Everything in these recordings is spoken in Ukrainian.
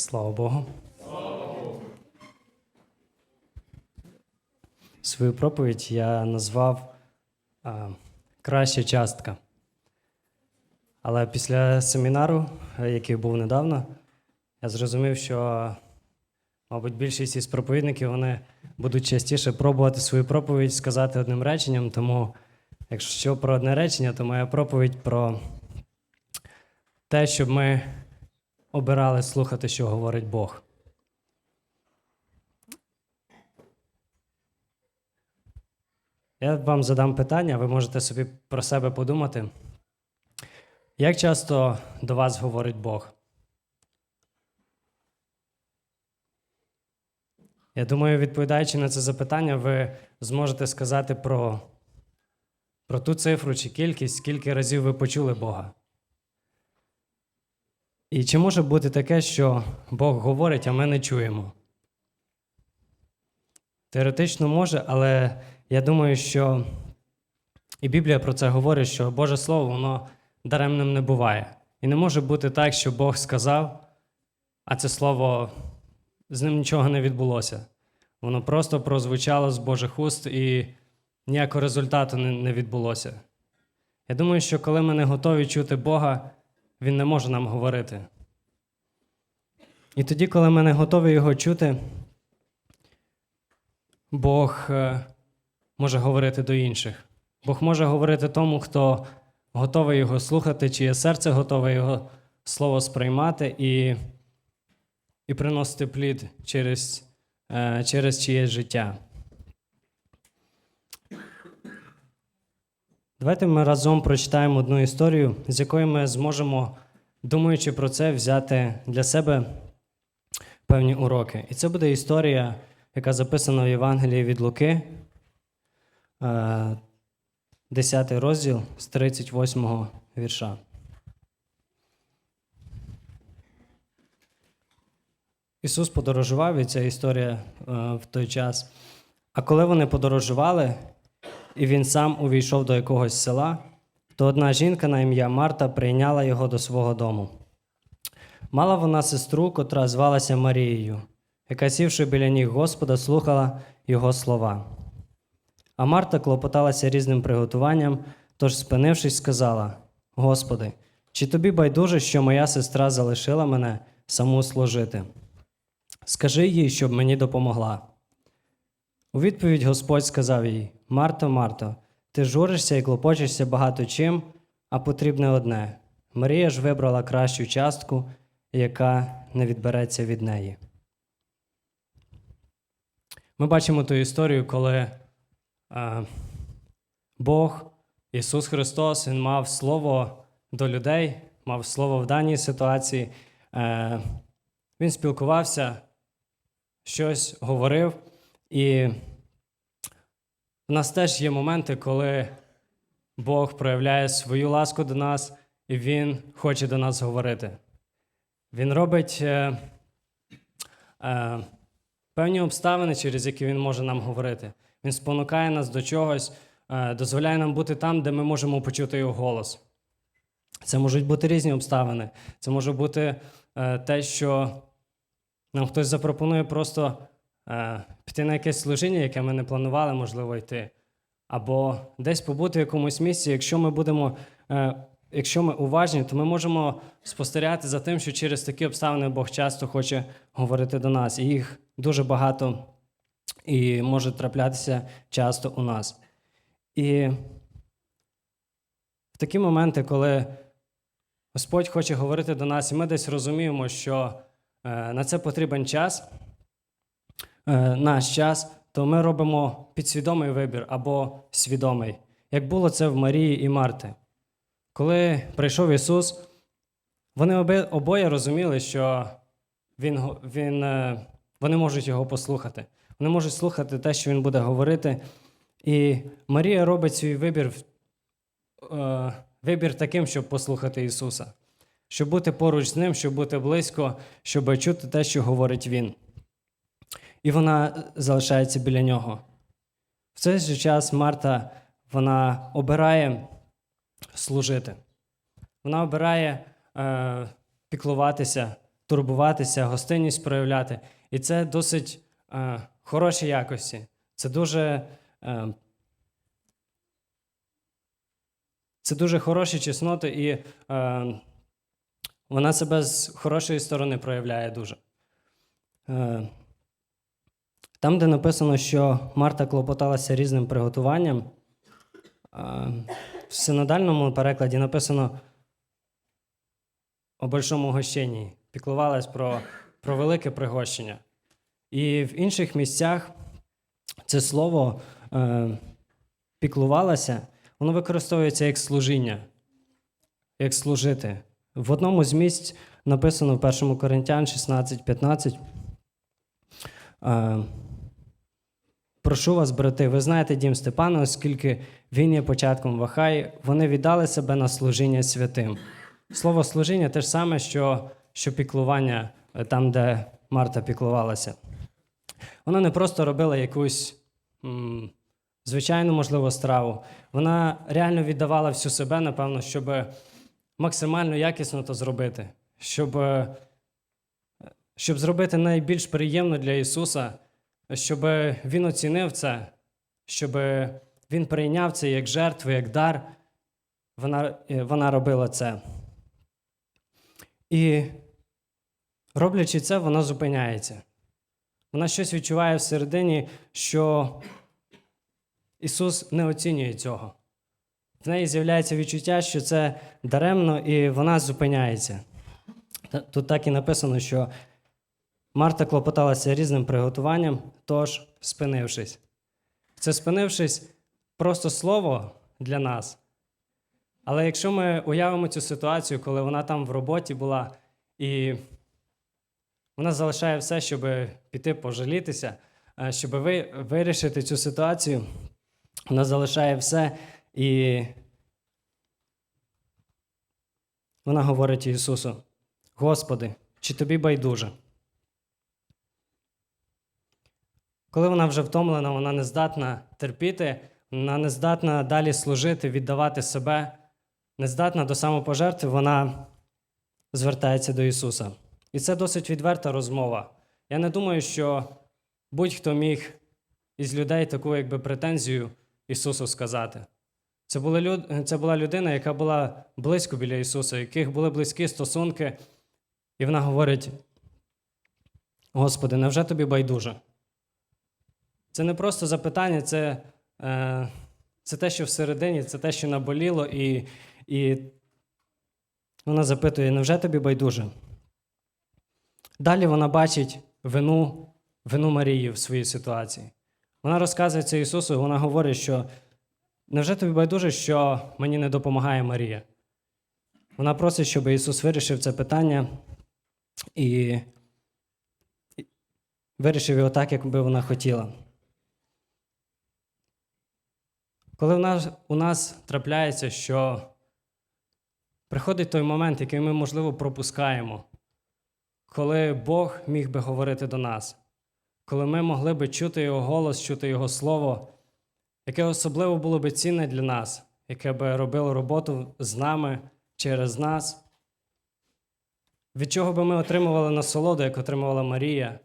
Слава Богу. Свою проповідь я назвав а, Краща частка. Але після семінару, який був недавно, я зрозумів, що, мабуть, більшість із проповідників вони будуть частіше пробувати свою проповідь сказати одним реченням. Тому, якщо про одне речення, то моя проповідь про те, щоб ми обирали слухати, що говорить Бог. Я вам задам питання, ви можете собі про себе подумати. Як часто до вас говорить Бог? Я думаю, відповідаючи на це запитання, ви зможете сказати про, про ту цифру чи кількість, скільки разів ви почули Бога. І чи може бути таке, що Бог говорить, а ми не чуємо? Теоретично може, але я думаю, що і Біблія про це говорить, що Боже Слово, воно даремним не буває. І не може бути так, що Бог сказав, а це слово з ним нічого не відбулося. Воно просто прозвучало з Божих уст і ніякого результату не, відбулося. Я думаю, що коли ми не готові чути Бога, Він не може нам говорити. І тоді, коли ми не готові його чути, Бог е, може говорити до інших. Бог може говорити тому, хто готовий його слухати, чиє серце готове його слово сприймати і, і приносити плід через, е, через чиєсь життя. Давайте ми разом прочитаємо одну історію, з якої ми зможемо, думаючи про це, взяти для себе певні уроки. І це буде історія, яка записана в Євангелії від Луки, е, 10 розділ з 38 вірша. Ісус подорожував, і ця історія е, в той час. А коли вони подорожували, і він сам увійшов до якогось села, то одна жінка на ім'я Марта прийняла його до свого дому. Мала вона сестру, котра звалася Марією, яка, сівши біля ніг Господа, слухала його слова. А Марта клопоталася різним приготуванням, тож, спинившись, сказала: Господи, чи тобі байдуже, що моя сестра залишила мене саму служити? Скажи їй, щоб мені допомогла. У відповідь Господь сказав їй: Марто, Марто, ти журишся і клопочешся багато чим, а потрібне одне. Марія ж вибрала кращу частку, яка не відбереться від неї. Ми бачимо ту історію, коли е, Бог, Ісус Христос, Він мав слово до людей, мав слово в даній ситуації. Е, він спілкувався, щось говорив, і в нас теж є моменти, коли Бог проявляє свою ласку до нас, і Він хоче до нас говорити. Він робить е, е, певні обставини, через які він може нам говорити. Він спонукає нас до чогось, е, дозволяє нам бути там, де ми можемо почути його голос. Це можуть бути різні обставини. Це може бути е, те, що нам хтось запропонує просто піти на якесь служіння, яке ми не планували, можливо, йти. Або десь побути в якомусь місці. Якщо ми будемо, е, якщо ми уважні, то ми можемо спостерігати за тим, що через такі обставини Бог часто хоче говорити до нас. І їх дуже багато і може траплятися часто у нас. І в такі моменти, коли Господь хоче говорити до нас, і ми десь розуміємо, що е, на це потрібен час, е, наш час, то ми робимо підсвідомий вибір або свідомий, як було це в Марії і Марти. Коли прийшов Ісус, вони обоє розуміли, що він, він, е, вони можуть його послухати. Вони можуть слухати те, що він буде говорити. І Марія робить свій вибір, е, вибір таким, щоб послухати Ісуса, щоб бути поруч з Ним, щоб бути близько, щоб чути те, що говорить Він. І вона залишається біля нього. В цей же час Марта вона обирає служити. Вона обирає е, піклуватися турбуватися, гостинність проявляти. І це досить е, хороші якості. Це дуже, е, це дуже хороші чесноти, і е, вона себе з хорошої сторони проявляє дуже. Е, там, де написано, що Марта клопоталася різним приготуванням, е, в синодальному перекладі написано о большому гощенні, піклувалась про, про велике пригощення. І в інших місцях це слово е, піклувалася, воно використовується як служіння, як служити. В одному з місць написано в 1 Коринтян 16:15. Е, Прошу вас, брати, ви знаєте дім Степана, оскільки він є початком Вахай, вони віддали себе на служіння святим. Слово служіння те ж саме, що, що піклування е, там, де Марта піклувалася. Вона не просто робила якусь звичайну, можливо, страву. Вона реально віддавала всю себе, напевно, щоб максимально якісно то зробити, щоб, е, щоб зробити найбільш приємно для Ісуса, щоб Він оцінив це, щоб Він прийняв це як жертву, як дар. Вона, е, вона робила це. І роблячи це, вона зупиняється. Вона щось відчуває всередині, що Ісус не оцінює цього. В неї з'являється відчуття, що це даремно, і вона зупиняється. Тут так і написано, що Марта клопоталася різним приготуванням, тож спинившись. Це спинившись просто слово для нас. Але якщо ми уявимо цю ситуацію, коли вона там в роботі була, і вона залишає все, щоб піти пожалітися, е, щоб ви, вирішити цю ситуацію, вона залишає все і вона говорить Ісусу: Господи, чи тобі байдуже? Коли вона вже втомлена, вона не здатна терпіти, вона не здатна далі служити, віддавати себе, не здатна до самопожертви, вона звертається до Ісуса. І це досить відверта розмова. Я не думаю, що будь-хто міг із людей таку якби претензію Ісусу сказати. Це була, люд... це була людина, яка була близько біля Ісуса, яких були близькі стосунки, і вона говорить: Господи, невже тобі байдуже? Це не просто запитання, це, е, це те, що всередині, це те, що наболіло, і, і вона запитує: невже тобі байдуже? Далі вона бачить вину, вину Марії в своїй ситуації. Вона розказує це Ісусу, вона говорить, що невже тобі байдуже, що мені не допомагає Марія? Вона просить, щоб Ісус вирішив це питання і вирішив його так, як би вона хотіла. Коли в нас, у нас трапляється, що приходить той момент, який ми, можливо, пропускаємо, коли Бог міг би говорити до нас, коли ми могли би чути Його голос, чути Його Слово, яке особливо було би цінне для нас, яке би робило роботу з нами через нас, від чого би ми отримували насолоду, як отримувала Марія.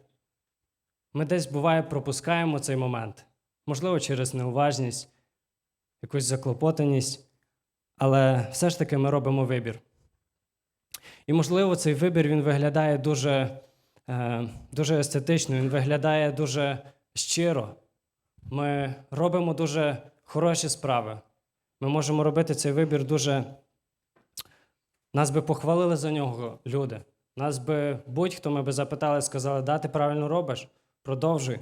Ми десь буває пропускаємо цей момент, можливо, через неуважність, якусь заклопотаність, але все ж таки ми робимо вибір. І, можливо, цей вибір він виглядає дуже, е, дуже естетично, він виглядає дуже щиро. Ми робимо дуже хороші справи. Ми можемо робити цей вибір дуже. Нас би похвалили за нього люди. Нас би будь-хто ми би запитали, сказали, да, ти правильно робиш, продовжуй.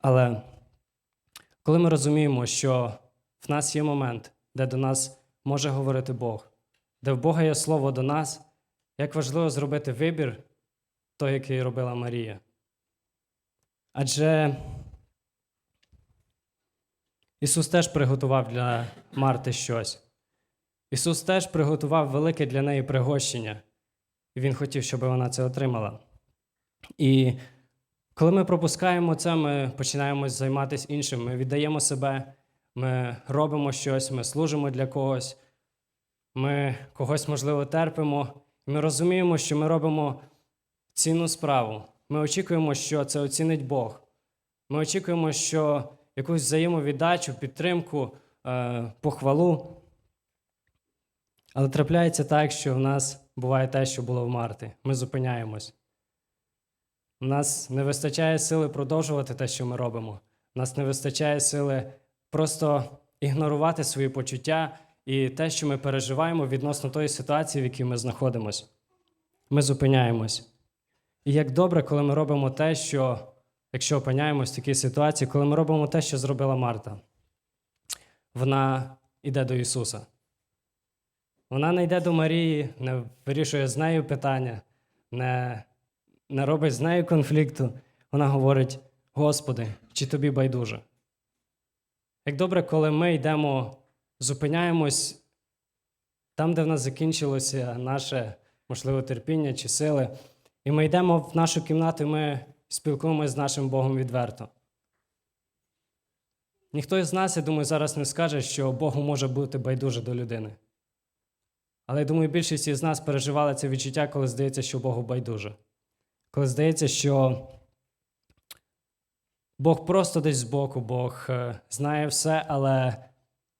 Але коли ми розуміємо, що в нас є момент, де до нас може говорити Бог, де в Бога є слово до нас, як важливо зробити вибір, той, який робила Марія. Адже Ісус теж приготував для Марти щось. Ісус теж приготував велике для неї пригощення, і Він хотів, щоб вона це отримала. І коли ми пропускаємо це, ми починаємо займатися іншим. Ми віддаємо себе, ми робимо щось, ми служимо для когось, ми когось, можливо, терпимо, Ми розуміємо, що ми робимо цінну справу. Ми очікуємо, що це оцінить Бог. Ми очікуємо, що якусь взаємовіддачу, підтримку, е, похвалу. Але трапляється так, що в нас буває те, що було в Марти. Ми зупиняємось. Нас не вистачає сили продовжувати те, що ми робимо. Нас не вистачає сили просто ігнорувати свої почуття і те, що ми переживаємо відносно тої ситуації, в якій ми знаходимося. Ми зупиняємось. І як добре, коли ми робимо те, що, якщо опиняємось в такій ситуації, коли ми робимо те, що зробила Марта, вона йде до Ісуса. Вона не йде до Марії, не вирішує з нею питання, не, не робить з нею конфлікту. Вона говорить: Господи, чи тобі байдуже? Як добре, коли ми йдемо, зупиняємось там, де в нас закінчилося наше, можливо, терпіння чи сили, і ми йдемо в нашу кімнату, і ми спілкуємося з нашим Богом відверто. Ніхто із нас, я думаю, зараз не скаже, що Богу може бути байдуже до людини. Але я думаю, більшість із нас переживали це відчуття, коли здається, що Богу байдуже. Коли здається, що Бог просто десь збоку, Бог е, знає все, але,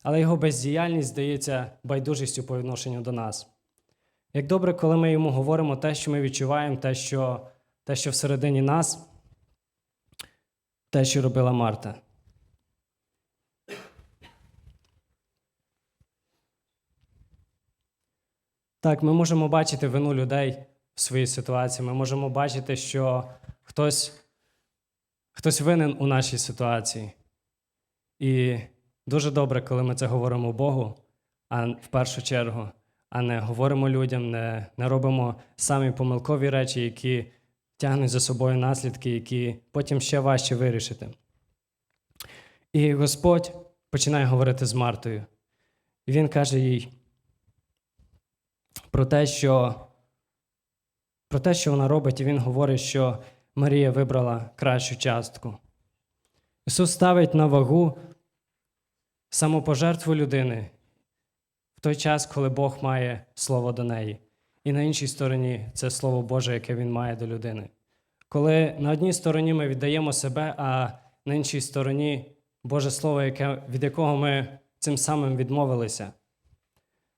але його бездіяльність здається байдужістю по відношенню до нас. Як добре, коли ми йому говоримо те, що ми відчуваємо, те, що, те, що всередині нас, те, що робила Марта. Так, ми можемо бачити вину людей своїй ситуації. Ми можемо бачити, що хтось, хтось винен у нашій ситуації. І дуже добре, коли ми це говоримо Богу, а в першу чергу, а не говоримо людям, не, не робимо самі помилкові речі, які тягнуть за собою наслідки, які потім ще важче вирішити. І Господь починає говорити з Мартою. І він каже їй про те, що, про те, що вона робить, і він говорить, що Марія вибрала кращу частку. Ісус ставить на вагу самопожертву людини в той час, коли Бог має слово до неї. І на іншій стороні це Слово Боже, яке Він має до людини. Коли на одній стороні ми віддаємо себе, а на іншій стороні Боже Слово, яке, від якого ми цим самим відмовилися,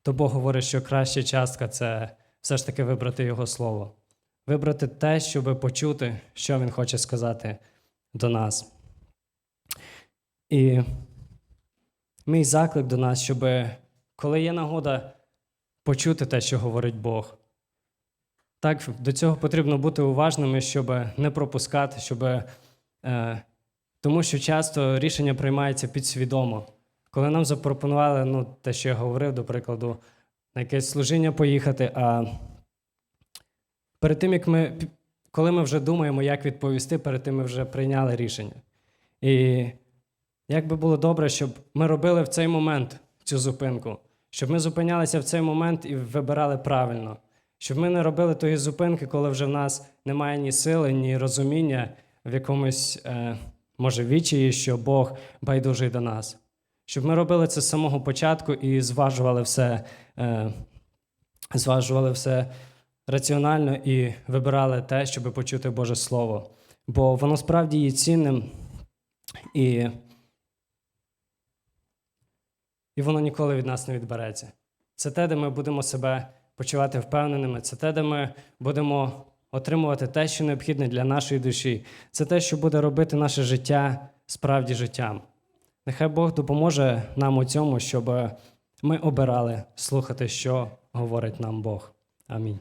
то Бог говорить, що краща частка це все ж таки вибрати Його Слово, вибрати те, щоб почути, що Він хоче сказати до нас. І мій заклик до нас, щоб коли є нагода почути те, що говорить Бог, так до цього потрібно бути уважними, щоб не пропускати, щоб, е, тому що часто рішення приймається підсвідомо. Коли нам запропонували, ну, те, що я говорив, до прикладу, на якесь служіння поїхати, а перед тим, як ми, коли ми вже думаємо, як відповісти, перед тим ми вже прийняли рішення. І як би було добре, щоб ми робили в цей момент цю зупинку, щоб ми зупинялися в цей момент і вибирали правильно, щоб ми не робили тої зупинки, коли вже в нас немає ні сили, ні розуміння в якомусь, е, може, відчаї, що Бог байдужий до нас. Щоб ми робили це з самого початку і зважували все, е, зважували все раціонально і вибирали те, щоб почути Боже Слово. Бо воно справді є цінним, і, і воно ніколи від нас не відбереться. Це те, де ми будемо себе почувати впевненими, це те, де ми будемо отримувати те, що необхідне для нашої душі. Це те, що буде робити наше життя справді життям. Нехай Бог допоможе нам у цьому, щоб ми обирали слухати, що говорить нам Бог. Амінь.